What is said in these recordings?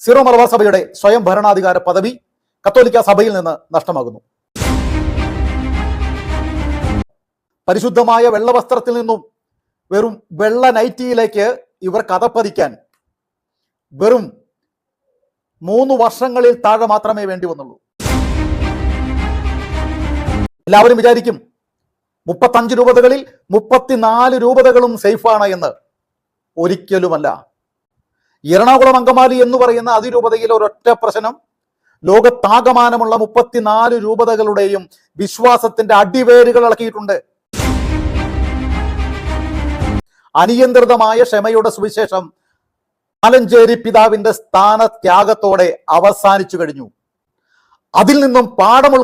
Syro Malabar സഭയുടെ സ്വയം ഭരണാധികാര പദവി കത്തോലിക്ക സഭയിൽ നിന്ന് നഷ്ടമാകുന്നു. പരിശുദ്ധമായ വെള്ളവസ്ത്രത്തിൽ നിന്നും വെറും വെള്ള നൈറ്റിയിലേക്ക് ഇവർ കഥപ്പതിക്കാൻ വെറും മൂന്ന് വർഷങ്ങളിൽ താഴെ മാത്രമേ വേണ്ടി വന്നുള്ളൂ. എല്ലാവരും വിചാരിക്കും മുപ്പത്തഞ്ച് രൂപതകളിൽ മുപ്പത്തിനാല് രൂപതകളും സേഫാണ് എന്ന്. ഒരിക്കലുമല്ല. എറണാകുളം അങ്കമാലി എന്ന് പറയുന്ന അതിരൂപതയിൽ ഒരൊറ്റ പ്രശ്നം ലോകത്താകമാനമുള്ള മുപ്പത്തിനാല് രൂപതകളുടെയും വിശ്വാസത്തിന്റെ അടിവേരുകൾ ഇളക്കിയിട്ടുണ്ട്. അനിയന്ത്രിതമായ ക്ഷമയുടെ സുവിശേഷം ആലഞ്ചേരി പിതാവിന്റെ സ്ഥാനത്യാഗത്തോടെ അവസാനിച്ചു കഴിഞ്ഞു. അതിൽ നിന്നും പാഠമുൾ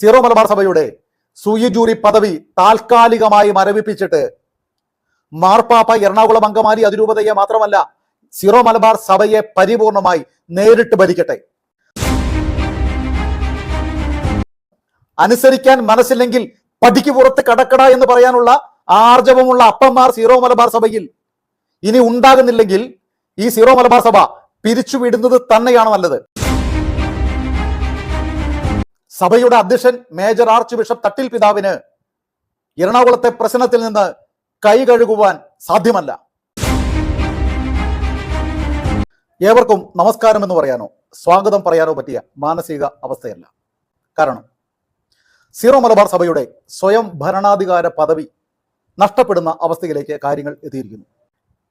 സീറോ മലബാർ സഭയുടെ സൂയജൂറി പദവി താൽക്കാലികമായി മരവിപ്പിച്ചിട്ട് മാർപ്പാപ്പ എറണാകുളം അങ്കമാലി അതിരൂപതയെ മാത്രമല്ല സിറോ മലബാർ സഭയെ പരിപൂർണമായി നേരിട്ട് ഭരിക്കട്ടെ. അനുസരിക്കാൻ മനസ്സില്ലെങ്കിൽ പടിക്ക് പുറത്ത് കടക്കട എന്ന് പറയാനുള്ള ആർജവമുള്ള അപ്പന്മാർ സീറോ മലബാർ സഭയിൽ. ഇനി ഉണ്ടാകുന്നില്ലെങ്കിൽ ഈ സീറോ മലബാർ സഭ പിരിച്ചുവിടുന്നത് തന്നെയാണ് നല്ലത്. സഭയുടെ അധ്യക്ഷൻ മേജർ ആർച്ച് ബിഷപ്പ് തട്ടിൽ പിതാവിന് എറണാകുളത്തെ പ്രശ്നത്തിൽ നിന്ന് കൈ കഴുകുവാൻ സാധ്യമല്ല. ഏവർക്കും നമസ്കാരം എന്ന് പറയാനോ? സ്വാഗതം പറയാനോ പറ്റിയ മാനസിക അവസ്ഥയല്ല. കാരണം സീറോ മലബാർ സഭയുടെ സ്വയം ഭരണാധികാര പദവി നഷ്ടപ്പെടുന്ന അവസ്ഥയിലേക്ക് കാര്യങ്ങൾ എത്തിയിരിക്കുന്നു.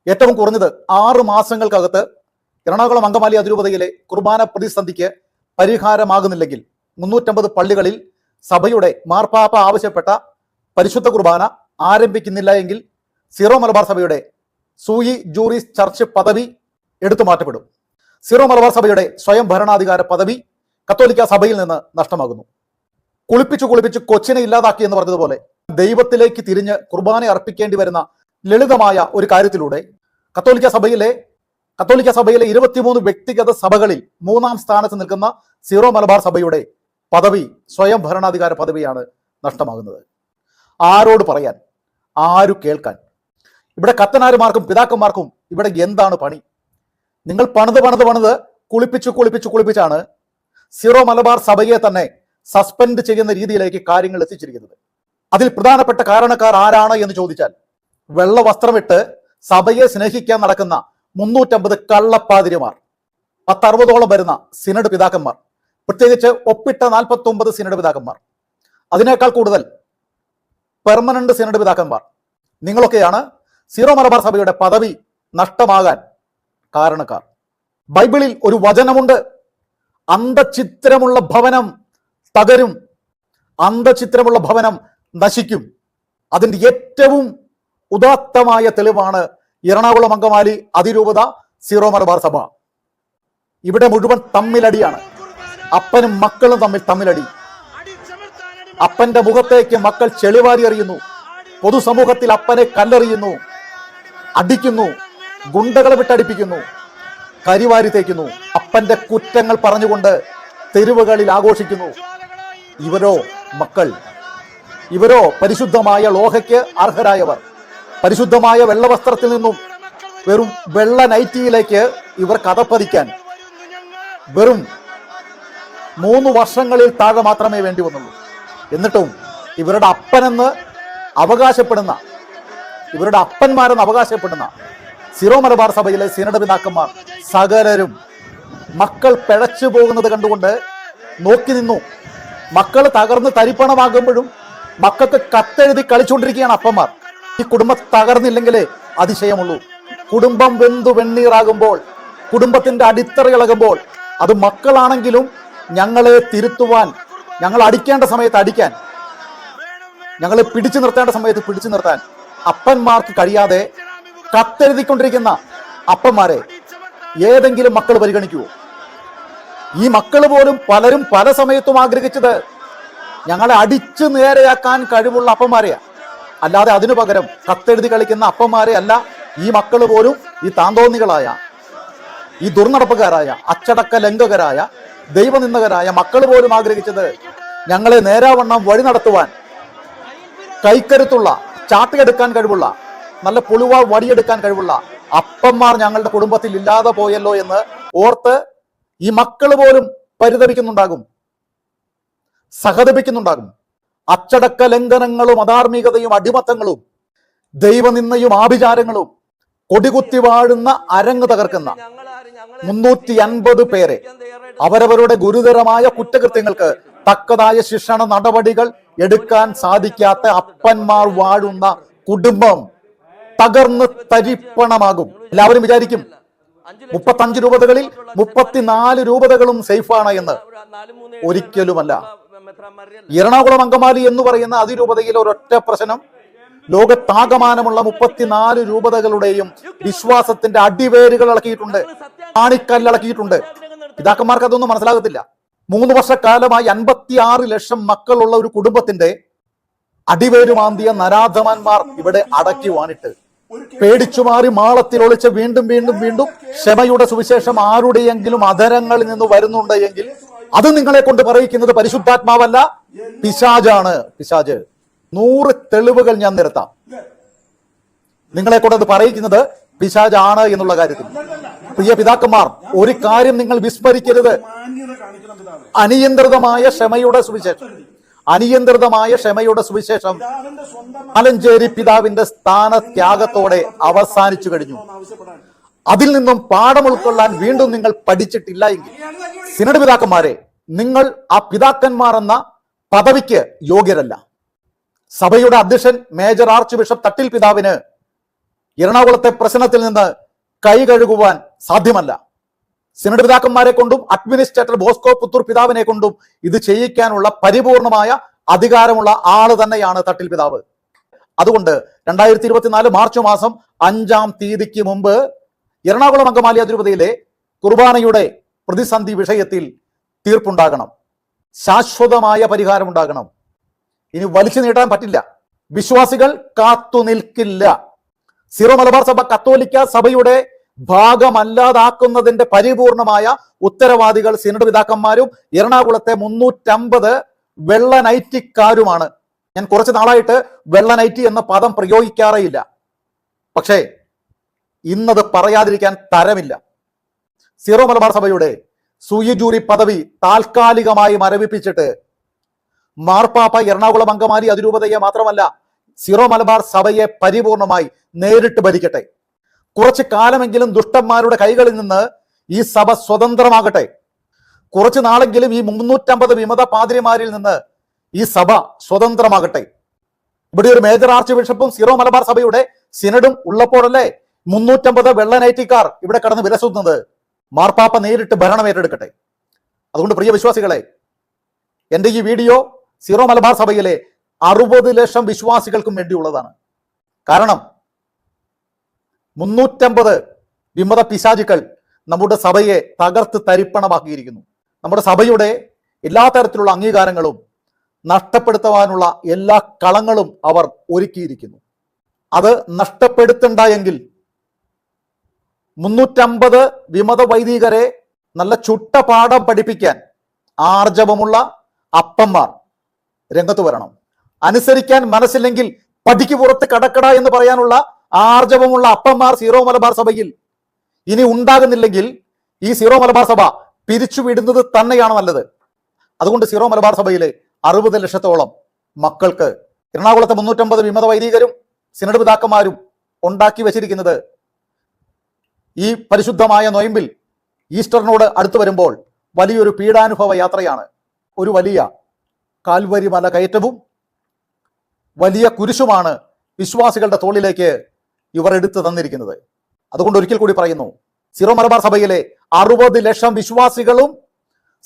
ഏറ്റവും കുറഞ്ഞത് ആറ് മാസങ്ങൾക്കകത്ത് എറണാകുളം അങ്കമാലി അതിരൂപതയിലെ കുർബാന പ്രതിസന്ധിക്ക് പരിഹാരമാകുന്നില്ലെങ്കിൽ മുന്നൂറ്റമ്പത് പള്ളികളിൽ സഭയുടെ മാർപ്പാപ്പ ആവശ്യപ്പെട്ട പരിശുദ്ധ കുർബാന ആരംഭിക്കുന്നില്ല എങ്കിൽ സീറോ മലബാർ സഭയുടെ സൂയി ജൂറിസ് ചർച്ച് പദവി എടുത്തു മാറ്റപ്പെടും. സീറോ മലബാർ സഭയുടെ സ്വയം ഭരണാധികാര പദവി കത്തോലിക്ക സഭയിൽ നിന്ന് നഷ്ടമാകുന്നു. കുളിപ്പിച്ചു കുളിപ്പിച്ച് കൊച്ചിനെ ഇല്ലാതാക്കി എന്ന് പറഞ്ഞതുപോലെ ദൈവത്തിലേക്ക് തിരിഞ്ഞ് കുർബാന അർപ്പിക്കേണ്ടി വരുന്ന ലളിതമായ ഒരു കാര്യത്തിലൂടെ കത്തോലിക്ക സഭയിലെ കത്തോലിക്ക സഭയിലെ ഇരുപത്തിമൂന്ന് വ്യക്തിഗത സഭകളിൽ മൂന്നാം സ്ഥാനത്ത് നിൽക്കുന്ന സീറോ മലബാർ സഭയുടെ പദവി സ്വയം ഭരണാധികാര പദവിയാണ് നഷ്ടമാകുന്നത്. ആരോട് പറയാൻ? ആരു കേൾക്കാൻ. ഇവിടെ കത്തനാരുമാർക്കും പിതാക്കന്മാർക്കും ഇവിടെ എന്താണ് പണി? നിങ്ങൾ പണിത് പണിത് പണിത് കുളിപ്പിച്ചു കുളിപ്പിച്ചു കുളിപ്പിച്ചാണ് സീറോ മലബാർ സഭയെ തന്നെ സസ്പെൻഡ് ചെയ്യുന്ന രീതിയിലേക്ക് കാര്യങ്ങൾ എത്തിച്ചിരിക്കുന്നത്. അതിൽ പ്രധാനപ്പെട്ട കാരണക്കാർ ആരാണ് എന്ന് ചോദിച്ചാൽ വെള്ള വസ്ത്രമിട്ട് സഭയെ സ്നേഹിക്കാൻ നടക്കുന്ന മുന്നൂറ്റമ്പത് കള്ളപ്പാതിരിമാർ പത്തറുപതോളം വരുന്ന സിനഡ് പിതാക്കന്മാർ പ്രത്യേകിച്ച് ഒപ്പിട്ട നാൽപ്പത്തി ഒമ്പത് സിനഡ് പിതാക്കന്മാർ. അതിനേക്കാൾ കൂടുതൽ പെർമനന്റ് സിനഡ് പിതാക്കന്മാർ. നിങ്ങളൊക്കെയാണ് സീറോ മലബാർ സഭയുടെ പദവി നഷ്ടമാകാൻ കാരണക്കാർ. ബൈബിളിൽ ഒരു വചനമുണ്ട് അന്തചിത്രമുള്ള ഭവനം തകരും അന്തചിത്രമുള്ള ഭവനം നശിക്കും. അതിന്റെ ഏറ്റവും ഉദാത്തമായ തെളിവാണ് എറണാകുളം അങ്കമാലി അതിരൂപത സീറോ മലബാർ സഭ. ഇവിടെ മുഴുവൻ തമ്മിലടിയാണ്. അപ്പനും മക്കളും തമ്മിൽ തമ്മിലടി. അപ്പന്റെ മുഖത്തേക്ക് മക്കൾ ചെളിവാരി എറിയുന്നു. പൊതുസമൂഹത്തിൽ അപ്പനെ കല്ലെറിയുന്നു. അടിക്കുന്നു. ഗുണ്ടകളെ വിട്ടടിപ്പിക്കുന്നു. കരിവാരി തേക്കുന്നു. അപ്പന്റെ കുറ്റങ്ങൾ പറഞ്ഞുകൊണ്ട് തെരുവുകളിൽ ആഘോഷിക്കുന്നു. ഇവരോ മക്കൾ? ഇവരോ പരിശുദ്ധമായ ലോഹയ്ക്ക് അർഹരായവർ? പരിശുദ്ധമായ വെള്ളവസ്ത്രത്തിൽ നിന്നും വെറും വെള്ള നൈറ്റിയിലേക്ക് ഇവർ കഥപ്പതിക്കാൻ വെറും മൂന്ന് വർഷങ്ങളിൽ താഴെ മാത്രമേ വേണ്ടി വന്നുള്ളൂ. എന്നിട്ടും ഇവരുടെ അപ്പനെന്ന് അവകാശപ്പെടുന്ന ഇവരുടെ അപ്പന്മാരെന്ന് അവകാശപ്പെടുന്ന സിറോ മലബാർ സഭയിലെ സീനഡ് പിതാക്കന്മാർ സകലരും മക്കൾ പിഴച്ചു പോകുന്നത് കണ്ടുകൊണ്ട് നോക്കി നിന്നു. മക്കൾ തകർന്ന് തരിപ്പണമാകുമ്പോഴും മക്കൾക്ക് കത്തെഴുതി കളിച്ചുകൊണ്ടിരിക്കുകയാണ് അപ്പന്മാർ. ഈ കുടുംബം തകർന്നില്ലെങ്കിലേ അതിശയമുള്ളൂ. കുടുംബം വെന്തു വെണ്ണീറാകുമ്പോൾ കുടുംബത്തിന്റെ അടിത്തറ ഇളകുമ്പോൾ അത് മക്കളാണെങ്കിലും ഞങ്ങളെ തിരുത്തുവാൻ ഞങ്ങൾ അടിക്കേണ്ട സമയത്ത് അടിക്കാൻ. ഞങ്ങൾ പിടിച്ചു നിർത്തേണ്ട സമയത്ത് പിടിച്ചു നിർത്താൻ. അപ്പന്മാർക്ക് കഴിയാതെ കത്തെഴുതിക്കൊണ്ടിരിക്കുന്ന അപ്പന്മാരെ ഏതെങ്കിലും മക്കൾ പരിഗണിക്കുവോ ഈ മക്കൾ പോലും പലരും പല സമയത്തും ആഗ്രഹിച്ചത് ഞങ്ങളെ അടിച്ചു നേരെയാക്കാൻ കഴിവുള്ള അപ്പന്മാരെയാ. അല്ലാതെ അതിനു പകരം കത്തെഴുതി കളിക്കുന്ന അപ്പന്മാരെ അല്ല ഈ മക്കൾ പോലും ഈ താന്തോന്നികളായ ഈ ദുർനടപ്പുകാരായ അച്ചടക്ക ലംഘകരായ ദൈവനിന്ദകരായ മക്കൾ പോലും ആഗ്രഹിച്ചത് ഞങ്ങളെ നേരാവണ്ണം വഴി നടത്തുവാൻ കൈക്കരുത്തുള്ള ചാട്ടിയെടുക്കാൻ കഴിവുള്ള നല്ല പുളുവ വടിയെടുക്കാൻ കഴിവുള്ള അപ്പന്മാർ ഞങ്ങളുടെ കുടുംബത്തിൽ ഇല്ലാതെ പോയല്ലോ എന്ന് ഓർത്ത് ഈ മക്കൾ പോലും പരിതപിക്കുന്നുണ്ടാകും. സഹതപിക്കുന്നുണ്ടാകും. അച്ചടക്ക ലംഘനങ്ങളും അധാർമികതയും അടിമത്തങ്ങളും ദൈവനിന്നയും ആഭിചാരങ്ങളും കൊടികുത്തി വാഴുന്ന അരങ്ങ് തകർക്കുന്ന മുന്നൂറ്റി അൻപത് പേരെ അവരവരുടെ ഗുരുതരമായ കുറ്റകൃത്യങ്ങൾക്ക് തക്കതായ ശിക്ഷണ നടപടികൾ എടുക്കാൻ സാധിക്കാത്ത അപ്പന്മാർ വാഴുന്ന കുടുംബം തകർന്ന് തരിപ്പണമാകും. എല്ലാവരും വിചാരിക്കും മുപ്പത്തഞ്ച് രൂപതകളിൽ മുപ്പത്തിനാല് രൂപതകളും സേഫാണ് എന്ന്. ഒരിക്കലുമല്ല. എറണാകുളം അങ്കമാലി എന്ന് പറയുന്ന അതിരൂപതയിൽ ഒരൊറ്റ പ്രശ്നം ലോകത്താകമാനമുള്ള മുപ്പത്തിനാല് രൂപതകളുടെയും വിശ്വാസത്തിന്റെ അടിവേരുകൾ ഇളക്കിയിട്ടുണ്ട് ആണിക്കല്ല് ഇളക്കിയിട്ടുണ്ട് പിതാക്കന്മാർക്ക് അതൊന്നും മനസ്സിലാകത്തില്ല. മൂന്ന് വർഷക്കാലമായി അൻപത്തി ആറ് ലക്ഷം മക്കളുള്ള ഒരു കുടുംബത്തിന്റെ അടിവേരുമാന്തിയ നരാധമാന്മാർ ഇവിടെ അടക്കി വാണിട്ട്. പേടിച്ചു മാറി മാളത്തിൽ ഒളിച്ച് വീണ്ടും വീണ്ടും വീണ്ടും ക്ഷമയുടെ സുവിശേഷം ആരുടെയെങ്കിലും അധരങ്ങളിൽ നിന്ന് വരുന്നുണ്ട് എങ്കിൽ അത് നിങ്ങളെ കൊണ്ട് പറയിക്കുന്നത് പരിശുദ്ധാത്മാവല്ല പിശാജാണ്. പിശാജ് നൂറ് തെളിവുകൾ ഞാൻ നിരത്താം. നിങ്ങളെ കൊണ്ട് അത് പറയിക്കുന്നത് പിശാജാണ് എന്നുള്ള കാര്യത്തിൽ. പ്രിയ പിതാക്കന്മാർ ഒരു കാര്യം നിങ്ങൾ വിസ്മരിക്കരുത്. അനിയന്ത്രിതമായ ക്ഷമയുടെ സുവിശേഷം. അനിയന്ത്രിതമായ ക്ഷമയുടെ സുവിശേഷം പിതാവിന്റെ സ്ഥാന ആലഞ്ചേരി പിതാവിന്റെ സ്ഥാനത്യാഗത്തോടെ അവസാനിച്ചു കഴിഞ്ഞു. അതിൽ നിന്നും പാഠം ഉൾക്കൊള്ളാൻ വീണ്ടും നിങ്ങൾ പഠിച്ചിട്ടില്ല എങ്കിൽ സിനഡ് പിതാക്കന്മാരെ നിങ്ങൾ ആ പിതാക്കന്മാർ എന്ന പദവിക്ക് യോഗ്യരല്ല. സഭയുടെ അധ്യക്ഷൻ മേജർ ആർച്ച് ബിഷപ്പ് തട്ടിൽ പിതാവിന് എറണാകുളത്തെ പ്രശ്നത്തിൽ നിന്ന് കൈ കഴുകുവാൻ സാധ്യമല്ല. സിനഡ് പിതാക്കന്മാരെ കൊണ്ടും അഡ്മിനിസ്ട്രേറ്റർ ബോസ്കോ പുത്തൂർ പിതാവിനെ കൊണ്ടും ഇത് ചെയ്യിക്കാനുള്ള പരിപൂർണമായ അധികാരമുള്ള ആൾ തന്നെയാണ് തട്ടിൽ പിതാവ്. അതുകൊണ്ട് രണ്ടായിരത്തി ഇരുപത്തിനാല് മാർച്ച് മാസം അഞ്ചാം തീയതിക്ക് മുമ്പ് എറണാകുളം അങ്കമാലി അതിരൂപതയിലെ കുർബാനയുടെ പ്രതിസന്ധി വിഷയത്തിൽ തീർപ്പുണ്ടാകണം. ശാശ്വതമായ പരിഹാരം ഉണ്ടാകണം. ഇനി വലിച്ചു നീട്ടാൻ പറ്റില്ല. വിശ്വാസികൾ കാത്തു നിൽക്കില്ല. സിറോ മലബാർ സഭ കത്തോലിക്ക സഭയുടെ ഭാഗമല്ലാതാക്കുന്നതിന്റെ പരിപൂർണമായ ഉത്തരവാദികൾ സിനഡ് പിതാക്കന്മാരും എറണാകുളത്തെ മുന്നൂറ്റമ്പത് വെള്ള നൈറ്റിക്കാരുമാണ് ഞാൻ കുറച്ച് നാളായിട്ട് വെള്ള നൈറ്റി എന്ന പദം പ്രയോഗിക്കാറേയില്ല. പക്ഷേ ഇന്നത് പറയാതിരിക്കാൻ തരമില്ല. സീറോ മലബാർ സഭയുടെ സുയിജൂരി പദവി താൽക്കാലികമായി മരവിപ്പിച്ചിട്ട് മാർപ്പാപ്പ എറണാകുളം അങ്കമാലി അതിരൂപതയെ മാത്രമല്ല സിറോ മലബാർ സഭയെ പരിപൂർണമായി നേരിട്ട് ഭരിക്കട്ടെ. കുറച്ച് കാലമെങ്കിലും ദുഷ്ടന്മാരുടെ കൈകളിൽ നിന്ന് ഈ സഭ സ്വതന്ത്രമാകട്ടെ. കുറച്ച് നാളെങ്കിലും ഈ മുന്നൂറ്റമ്പത് വിമത പാതിരിമാരിൽ നിന്ന് ഈ സഭ സ്വതന്ത്രമാകട്ടെ. ഇവിടെ ഒരു മേജർ ആർച്ച് ബിഷപ്പും സീറോ മലബാർ സഭയുടെ സിനഡും ഉള്ളപ്പോഴല്ലേ മുന്നൂറ്റമ്പത് വെള്ളനൈറ്റിക്കാർ ഇവിടെ കടന്ന് വിലസുന്നത്. മാർപ്പാപ്പ നേരിട്ട് ഭരണം ഏറ്റെടുക്കട്ടെ അതുകൊണ്ട് പ്രിയ വിശ്വാസികളെ എന്റെ ഈ വീഡിയോ സീറോ മലബാർ സഭയിലെ അറുപത് ലക്ഷം വിശ്വാസികൾക്കും വേണ്ടിയുള്ളതാണ്. കാരണം മുന്നൂറ്റമ്പത് വിമത പിശാചുക്കൾ നമ്മുടെ സഭയെ തകർത്ത് തരിപ്പണമാക്കിയിരിക്കുന്നു. നമ്മുടെ സഭയുടെ എല്ലാ തരത്തിലുള്ള അംഗീകാരങ്ങളും നഷ്ടപ്പെടുത്തുവാനുള്ള എല്ലാ കളങ്ങളും അവർ ഒരുക്കിയിരിക്കുന്നു. അത് നഷ്ടപ്പെടുത്തണ്ട എങ്കിൽ മുന്നൂറ്റമ്പത് വിമത വൈദികരെ നല്ല ചുട്ട പാഠം പഠിപ്പിക്കാൻ ആർജവമുള്ള അപ്പന്മാർ രംഗത്ത് വരണം. അനുസരിക്കാൻ മനസ്സില്ലെങ്കിൽ പടിക്ക് പുറത്ത് കടക്കട എന്ന് പറയാനുള്ള ആർജവമുള്ള അപ്പന്മാർ സീറോ മലബാർ സഭയിൽ. ഇനി ഉണ്ടാകുന്നില്ലെങ്കിൽ ഈ സീറോ മലബാർ സഭ പിരിച്ചുവിടുന്നത് തന്നെയാണ് നല്ലത്. അതുകൊണ്ട് സീറോ മലബാർ സഭയിലെ അറുപത് ലക്ഷത്തോളം മക്കൾക്ക് എറണാകുളത്തെ മുന്നൂറ്റമ്പത് വിമത വൈദികരും സിനഡ് പിതാക്കന്മാരും ഉണ്ടാക്കി വെച്ചിരിക്കുന്നത് ഈ പരിശുദ്ധമായ നൊയമ്പിൽ ഈസ്റ്ററിനോട് അടുത്തു വരുമ്പോൾ വലിയൊരു പീഡാനുഭവ യാത്രയാണ്. ഒരു വലിയ കാൽവരി മല കയറ്റവും വലിയ കുരിശുമാണ് വിശ്വാസികളുടെ തോളിലേക്ക് ഇവർ എടുത്തു തന്നിരിക്കുന്നത്. അതുകൊണ്ട് ഒരിക്കൽ കൂടി പറയുന്നു സിറോ മലബാർ സഭയിലെ അറുപത് ലക്ഷം വിശ്വാസികളും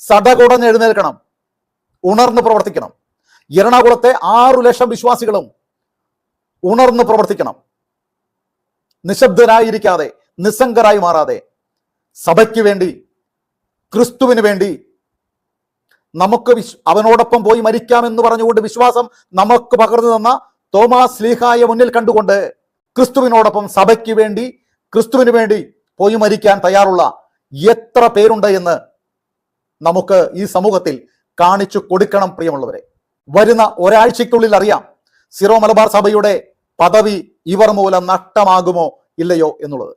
സടകുടഞ്ഞ് എഴുന്നേൽക്കണം ഉണർന്ന് പ്രവർത്തിക്കണം. എറണാകുളത്തെ ആറു ലക്ഷം വിശ്വാസികളും ഉണർന്ന് പ്രവർത്തിക്കണം. നിശബ്ദരായിരിക്കാതെ നിസ്സംഗരായി മാറാതെ സഭയ്ക്ക് വേണ്ടി ക്രിസ്തുവിന് വേണ്ടി നമുക്ക് വിശ് അവനോടൊപ്പം പോയി മരിക്കാമെന്ന് പറഞ്ഞുകൊണ്ട് വിശ്വാസം നമുക്ക് പകർന്നു തന്ന തോമാസ് ലീഹായെ മുന്നിൽ കണ്ടുകൊണ്ട് ക്രിസ്തുവിനോടൊപ്പം സഭയ്ക്ക് വേണ്ടി ക്രിസ്തുവിന് വേണ്ടി പോയി മരിക്കാൻ തയ്യാറുള്ള എത്ര പേരുണ്ട് എന്ന് നമുക്ക് ഈ സമൂഹത്തിൽ കാണിച്ചു കൊടുക്കണം പ്രിയമുള്ളവരെ. വരുന്ന ഒരാഴ്ചയ്ക്കുള്ളിൽ അറിയാം സിറോ മലബാർ സഭയുടെ പദവി ഇവർ മൂലം നഷ്ടമാകുമോ ഇല്ലയോ എന്നുള്ളത്.